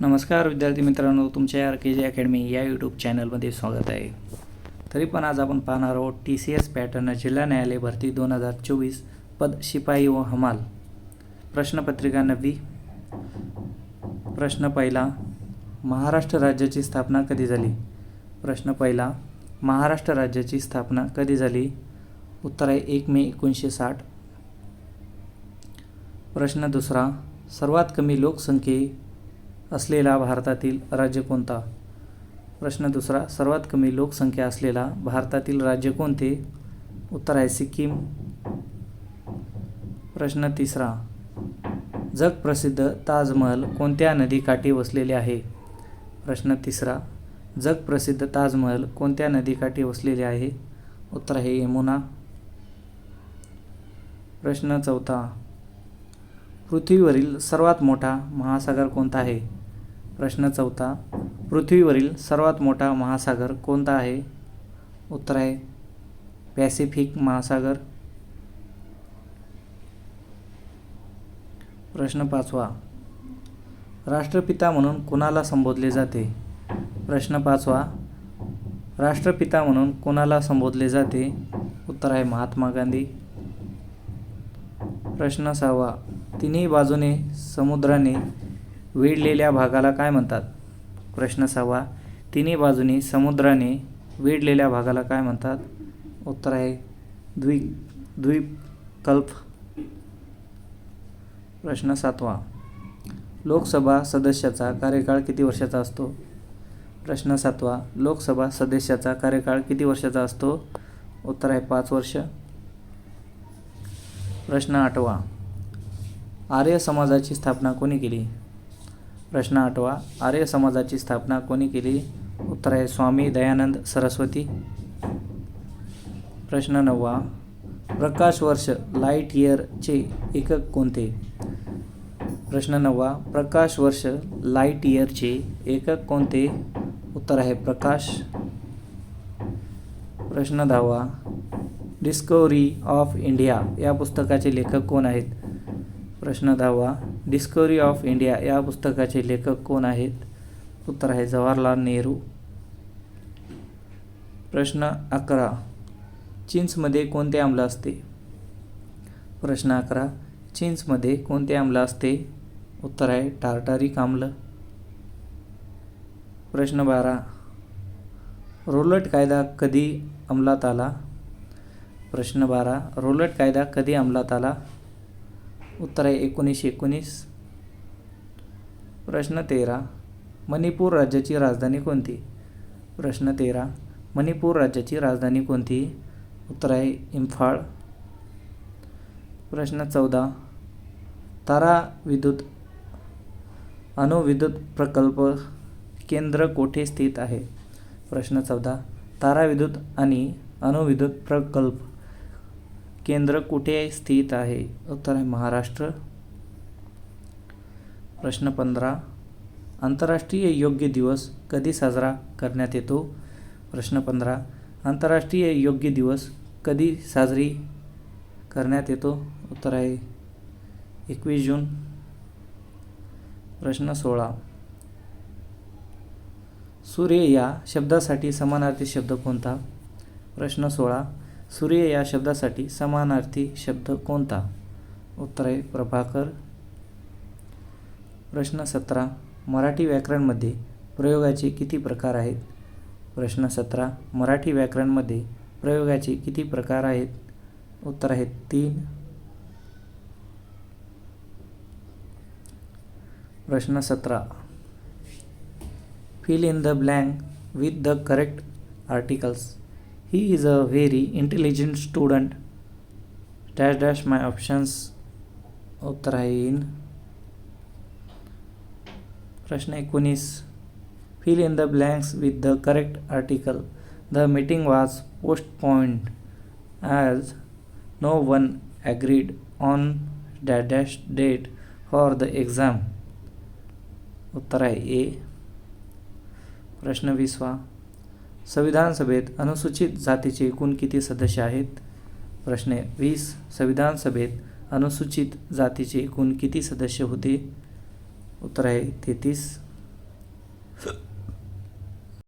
नमस्कार विद्यार्थी मित्रांनो तुमच्या आर के जी अकॅडमी या यूट्यूब चॅनलमध्ये स्वागत आहे. तरी पण आज आपण पाहणार आहोत टी सी एस पॅटर्न जिल्हा न्यायालय भरती दोन हजार चोवीस पद शिपाई व हमाल. प्रश्नपत्रिका नववी. प्रश्न पहिला महाराष्ट्र राज्याची स्थापना कधी झाली? प्रश्न पहिला महाराष्ट्र राज्याची स्थापना कधी झाली? उत्तर आहे एक मे एकोणीसशे साठ. प्रश्न दुसरा सर्वात कमी लोकसंख्ये असलेला भारतातील राज्य कोणता? प्रश्न दुसरा सर्वात कमी लोकसंख्या असलेला भारतातील राज्य कोणते? उत्तर आहे सिक्कीम. प्रश्न तिसरा जगप्रसिद्ध ताजमहल कोणत्या नदीकाठी वसलेले आहे? प्रश्न तिसरा जगप्रसिद्ध ताजमहल कोणत्या नदीकाठी वसलेले आहे? उत्तर आहे यमुना. प्रश्न चौथा पृथ्वीवरील सर्वात मोठा महासागर कोणता आहे? प्रश्न चौथा पृथ्वीवरील सर्वात मोठा महासागर कोणता आहे? उत्तर आहे पॅसिफिक महासागर. प्रश्न पाचवा राष्ट्रपिता म्हणून कुणाला संबोधले जाते? प्रश्न पाचवा राष्ट्रपिता म्हणून कुणाला संबोधले जाते? उत्तर आहे महात्मा गांधी. प्रश्न सहावा तिन्ही बाजूने समुद्राने वेढलेल्या भागाला काय म्हणतात? प्रश्न सहावा. तिन्ही बाजूनी समुद्राने वेढलेल्या भागाला काय म्हणतात? उत्तर आहे द्वीप द्वीपकल्प. प्रश्न सातवा. लोकसभा सदस्याचा कार्यकाळ किती वर्षाचा असतो? प्रश्न सातवा. लोकसभा सदस्याचा कार्यकाळ किती वर्षाचा असतो? उत्तर आहे पाच वर्ष. प्रश्न आठवा. आर्य समाजाची स्थापना कोणी केली? प्रश्न आठवा. आर्य समाजाची स्थापना कोणी केली? उत्तर आहे स्वामी दयानंद सरस्वती. प्रश्न नववा. प्रकाश वर्ष लाइट इयरचे एकक कोणते? प्रश्न नववा. प्रकाश वर्ष लाइट इयरचे एकक कोणते? उत्तर आहे प्रकाश. प्रश्न दहावा. डिस्कवरी ऑफ इंडिया या पुस्तकाचे लेखक कोण आहेत? प्रश्न दहावा डिस्कवरी ऑफ इंडिया या पुस्तकाचे लेखक कोण आहेत? उत्तर आहे जवाहरलाल नेहरू. प्रश्न अकरा. चिंचमध्ये कोणते आम्ल असते? प्रश्न अकरा. चिंचमध्ये कोणते आम्ल असते? उत्तर आहे टार्टारिक आम्ल. प्रश्न बारा. रोलट कायदा कधी अंमलात आला? प्रश्न बारा. रोलट कायदा कधी अंमलात आला? उत्तर आहे एकोणीसशे एकोणीस. प्रश्न तेरा मणिपूर राज्याची राजधानी कोणती? प्रश्न तेरा मणिपूर राज्याची राजधानी कोणती? उत्तर आहे इम्फाळ. प्रश्न चौदा तारा विद्युत अणुविद्युत प्रकल्प केंद्र कोठे स्थित आहे? प्रश्न चौदा तारा विद्युत आणि अणुविद्युत प्रकल्प केंद्र कुठे स्थित आहे? उत्तर आहे महाराष्ट्र. प्रश्न पंधरा. आंतरराष्ट्रीय योग्य दिवस कधी साजरा करण्यात येतो? प्रश्न पंधरा. आंतरराष्ट्रीय योग्य दिवस कधी साजरी करण्यात येतो? उत्तर आहे एकवीस जून. प्रश्न सोळा. सूर्य या शब्दासाठी समानार्थी शब्द कोणता? प्रश्न सोळा. सूर्य या शब्दासाठी समानार्थी शब्द कोणता? उत्तर आहे प्रभाकर. प्रश्न सतरा. मराठी व्याकरणमध्ये प्रयोगाचे किती प्रकार आहेत? प्रश्न सतरा. मराठी व्याकरणमध्ये प्रयोगाचे किती प्रकार आहेत? उत्तर आहेत तीन. प्रश्न सतरा. Fill in the blank with the correct articles he is a very intelligent student dash dash my options उत्तर आहे इन प्रश्न एकोणीस fill in the blanks with the correct article the meeting was postponed as no one agreed on dash dash date for the exam उत्तर आहे ए प्रश्न विसवा संविधान सभेत अनुसूचित जातीचे एकूण किती सदस्य आहेत? प्रश्न वीस. संविधान सभेत अनुसूचित जातीचे एकूण किती सदस्य होते? उत्तर आहे तेहतीस.